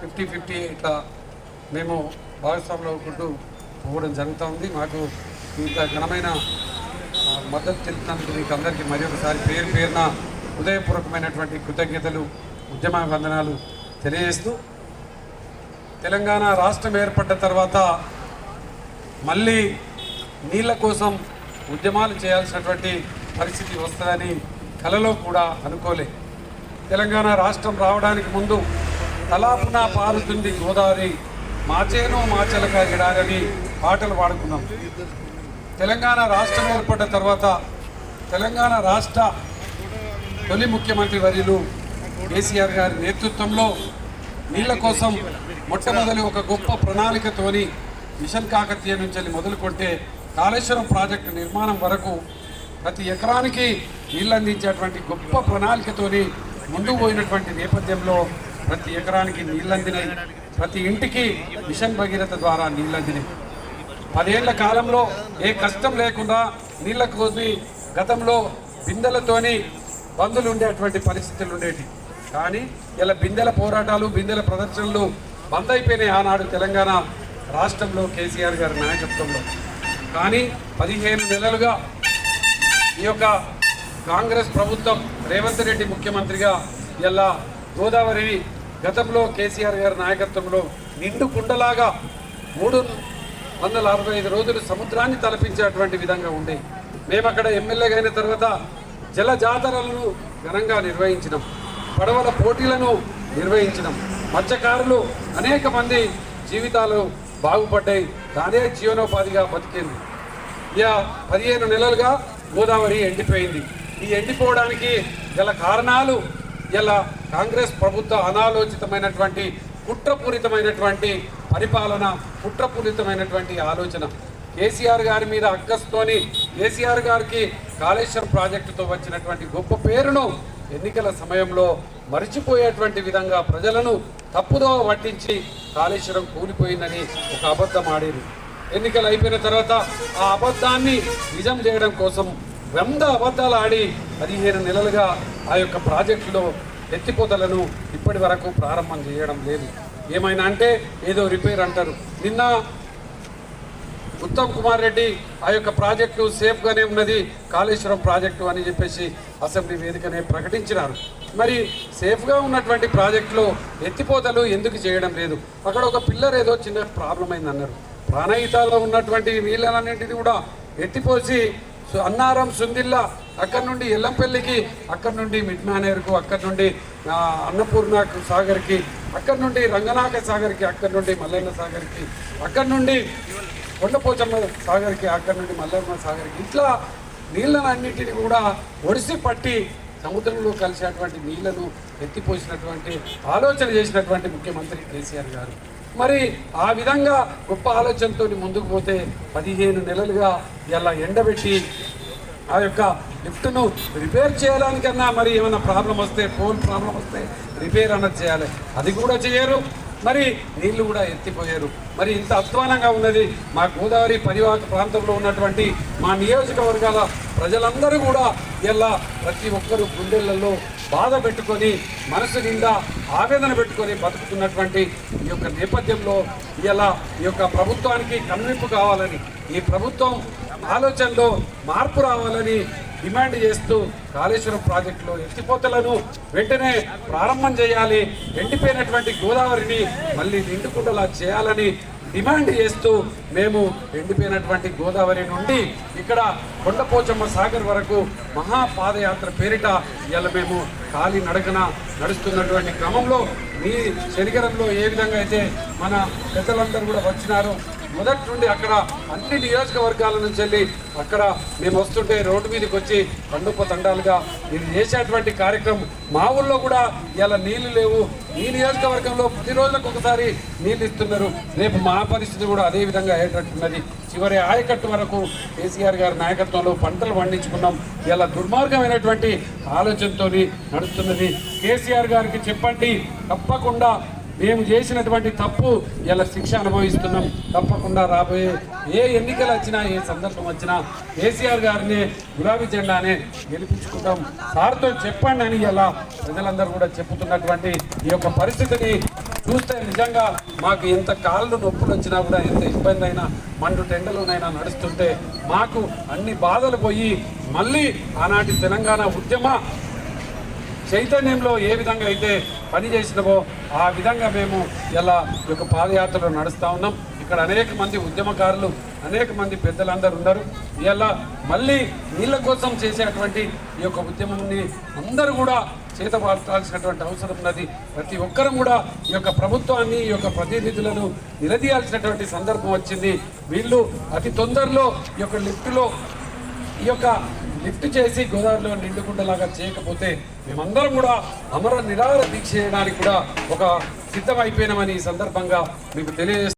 Fifty fifty ఇట్లా మేము భాగస్వాములు అవుకుంటూ పోవడం జరుగుతూ ఉంది మాకు ఇంత ఘనమైన మద్దతు తెలుపుతున్నందుకు మీకు అందరికీ మరి ఒకసారి పేరు పేరున హృదయపూర్వకమైనటువంటి కృతజ్ఞతలు ఉద్యమ వందనాలు తెలియజేస్తూ తెలంగాణ రాష్ట్రం ఏర్పడ్డ తర్వాత మళ్ళీ నీళ్ళ కోసం ఉద్యమాలు చేయాల్సినటువంటి పరిస్థితి వస్తుందని కలలో కూడా అనుకోలే. తెలంగాణ రాష్ట్రం రావడానికి ముందు తలాపున పారుతుంది గోదావరి. మాచేను మాచలక ఎడారని పాటలు పాడుకున్నాం. తెలంగాణ రాష్ట్రం ఏర్పడ్డ తర్వాత తెలంగాణ రాష్ట్ర తొలి ముఖ్యమంత్రి వర్యులు కేసీఆర్ గారి నేతృత్వంలో నీళ్ళ కోసం మొట్టమొదటి ఒక గొప్ప ప్రణాళికతోని మిషన్ కాకతీయ నుంచి మొదలుకొంటే కాళేశ్వరం ప్రాజెక్టు నిర్మాణం వరకు ప్రతి ఎకరానికి నీళ్ళు అందించేటువంటి గొప్ప ప్రణాళికతోని ముందుకు పోయినటువంటి నేపథ్యంలో ప్రతి ఎకరానికి నీళ్ళందినాయి ప్రతి ఇంటికి మిషన్ భగీరథ ద్వారా నీళ్ళందినాయి పదేళ్ళ కాలంలో ఏ కష్టం లేకుండా నీళ్ళ కొద్ది గతంలో బిందెలతోని బంధులు ఉండేటువంటి పరిస్థితులు ఉండేవి కానీ ఇలా బిందెల పోరాటాలు బిందెల ప్రదర్శనలు బంద్ అయిపోయినాయి ఆనాడు తెలంగాణ రాష్ట్రంలో కేసీఆర్ గారి నాయకత్వంలో. కానీ పదిహేను నెలలుగా ఈ యొక్క కాంగ్రెస్ ప్రభుత్వం రేవంత్ రెడ్డి ముఖ్యమంత్రిగా ఇలా గోదావరి గతంలో కేసీఆర్ గారి నాయకత్వంలో నిండు కుండలాగా మూడు వందల అరవై ఐదు రోజులు సముద్రాన్ని తలపించేటువంటి విధంగా ఉండే మేము అక్కడ ఎమ్మెల్యేగా అయిన తర్వాత జల జాతరలను ఘనంగా నిర్వహించినాం. పడవల పోటీలను నిర్వహించినాం. మత్స్యకారులు అనేక మంది జీవితాలు బాగుపడ్డాయి. దానే జీవనోపాధిగా బతికింది. ఇక పదిహేను నెలలుగా గోదావరి ఎండిపోయింది. ఈ ఎండిపోవడానికి గల కారణాలు ఇలా కాంగ్రెస్ ప్రభుత్వ అనాలోచితమైనటువంటి కుట్రపూరితమైనటువంటి పరిపాలన కుట్రపూరితమైనటువంటి ఆలోచన. కేసీఆర్ గారి మీద అక్కస్తోని కేసీఆర్ గారికి కాళేశ్వరం ప్రాజెక్టుతో వచ్చినటువంటి గొప్ప పేరును ఎన్నికల సమయంలో మరిచిపోయేటువంటి విధంగా ప్రజలను తప్పుదో పట్టించి కాళేశ్వరం కూలిపోయిందని ఒక అబద్ధం ఆడేది. ఎన్నికలు అయిపోయిన తర్వాత ఆ అబద్ధాన్ని నిజం చేయడం కోసం వంద అబద్ధాలు ఆడి పదిహేను నెలలుగా ఆ యొక్క ప్రాజెక్టులో ఎత్తిపోతలను ఇప్పటి వరకు ప్రారంభం చేయడం లేదు. ఏమైనా అంటే ఏదో రిపేర్ అంటారు. నిన్న ఉత్తమ్ కుమార్ రెడ్డి ఆ యొక్క ప్రాజెక్టు సేఫ్గానే ఉన్నది కాళేశ్వరం ప్రాజెక్టు అని చెప్పేసి అసెంబ్లీ వేదికనే ప్రకటించినారు. మరి సేఫ్గా ఉన్నటువంటి ప్రాజెక్టులో ఎత్తిపోతలు ఎందుకు చేయడం లేదు? అక్కడ ఒక పిల్లర్ ఏదో చిన్న ప్రాబ్లం అయింది అన్నారు ప్రాణహితాల్లో ఉన్నటువంటి నీళ్ళన్నింటినీ కూడా ఎత్తిపోసి సు- అన్నారం సుందిల్లా అక్కడ నుండి ఎల్లంపల్లికి అక్కడ నుండి మిడ్ మేనేర్కు అక్కడ నుండి అన్నపూర్ణ సాగర్కి అక్కడ నుండి రంగనాథ సాగర్కి అక్కడ నుండి మల్లన్న సాగర్కి అక్కడ నుండి కొండపోచమ్మ సాగర్కి అక్కడ నుండి మల్లమ్మ సాగర్కి ఇట్లా నీళ్ళనన్నిటిని కూడా ఒడిసి పట్టి సముద్రంలో కలిసేటువంటి నీళ్ళను ఎత్తిపోసినటువంటి ఆలోచన చేసినటువంటి ముఖ్యమంత్రి కేసీఆర్ గారు. మరి ఆ విధంగా గొప్ప ఆలోచనతో ముందుకు పోతే పదిహేను నెలలుగా ఇలా ఎండబెట్టి ఆ యొక్క లిఫ్ట్ను రిపేర్ చేయడానికన్నా మరి ఏమైనా ప్రాబ్లం వస్తే ఫోన్ ప్రాబ్లం వస్తే రిపేర్ అన్నది చేయాలి. అది కూడా చేయరు. మరి నీళ్ళు కూడా ఎత్తిపోయారు. మరి ఇంత అధ్వానంగా ఉన్నది మా గోదావరి పరివాహక ప్రాంతంలో ఉన్నటువంటి మా నియోజకవర్గాల ప్రజలందరూ కూడా ఇలా ప్రతి ఒక్కరు గుండెలలో బాధ పెట్టుకొని మనసు నిండా ఆవేదన పెట్టుకొని బతుకుతున్నటువంటి ఈ యొక్క నేపథ్యంలో ఇలా ఈ యొక్క ప్రభుత్వానికి కనువిప్పు కావాలని ఈ ప్రభుత్వం ఆలోచనలో మార్పు రావాలని డిమాండ్ చేస్తూ కాళేశ్వరం ప్రాజెక్టులో ఎత్తిపోతలను వెంటనే ప్రారంభం చేయాలి ఎండిపోయినటువంటి గోదావరిని మళ్ళీ నిండుకుండలా చేయాలని డిమాండ్ చేస్తూ మేము ఎండిపోయినటువంటి గోదావరి నుండి ఇక్కడ కొండపోచమ్మ సాగర్ వరకు మహాపాదయాత్ర పేరిట ఇవాళ మేము ఖాళీ నడకన నడుస్తున్నటువంటి క్రమంలో మీ శనిగరంలో ఏ విధంగా అయితే మన పెద్దలందరూ కూడా వచ్చినారో మొదటి నుండి అక్కడ అన్ని నియోజకవర్గాల నుంచి వెళ్ళి అక్కడ మేము వస్తుంటే రోడ్డు మీదకి వచ్చి తండుప తండాలుగా మీరు చేసేటువంటి కార్యక్రమం మా ఊళ్ళో కూడా ఇలా నీళ్ళు లేవు. ఈ నియోజకవర్గంలో పది రోజులకు ఒకసారి నీళ్ళు ఇస్తున్నారు. రేపు మా పరిస్థితి కూడా అదే విధంగా అయ్యేటట్టున్నది. చివరి ఆయకట్టు వరకు కేసీఆర్ గారి నాయకత్వంలో పంటలు పండించుకున్నాం. ఇలా దుర్మార్గమైనటువంటి ఆలోచనతో నడుస్తున్నది. కేసీఆర్ గారికి చెప్పండి. తప్పకుండా మేము చేసినటువంటి తప్పు ఇలా శిక్ష అనుభవిస్తున్నాం. తప్పకుండా రాబోయే ఏ ఎన్నికలు వచ్చినా ఏ సందర్భం వచ్చినా కేసీఆర్ గారిని గులాబీ జెండానే గెలిపించుకుంటాం. సార్తో చెప్పండి అని ఇలా ప్రజలందరూ కూడా చెప్పుతున్నటువంటి ఈ యొక్క పరిస్థితిని చూస్తే నిజంగా మాకు ఎంత కాళ్ళు నొప్పులు వచ్చినా కూడా ఎంత ఇబ్బంది అయినా మండు టెండలోనైనా నడుస్తుంటే మాకు అన్ని బాధలు పోయి మళ్ళీ ఆనాటి తెలంగాణ ఉద్యమ చైతన్యంలో ఏ విధంగా అయితే పని చేసినవో ఆ విధంగా మేము ఇలా ఈ యొక్క పాదయాత్రలో నడుస్తూ ఉన్నాం. ఇక్కడ అనేక మంది ఉద్యమకారులు అనేక మంది పెద్దలందరూ ఉన్నారు. ఇలా మళ్ళీ నీళ్ళ కోసం చేసేటువంటి ఈ యొక్క ఉద్యమంని అందరూ కూడా చేతపడాల్సినటువంటి అవసరం ఉన్నది. ప్రతి ఒక్కరం కూడా ఈ యొక్క ప్రభుత్వాన్ని ఈ యొక్క ప్రతినిధులను నిలదీయాల్సినటువంటి సందర్భం వచ్చింది. వీళ్ళు అతి తొందరలో ఈ యొక్క లిఫ్ట్లో ఈ యొక్క లిఫ్ట్ చేసి గోదావరిలో నిండుకుండలాగా చేయకపోతే మేమందరం కూడా అమర నిరాహార దీక్ష చేయడానికి కూడా ఒక సిద్ధమైపోయినామని ఈ సందర్భంగా మీకు తెలియజేస్తాం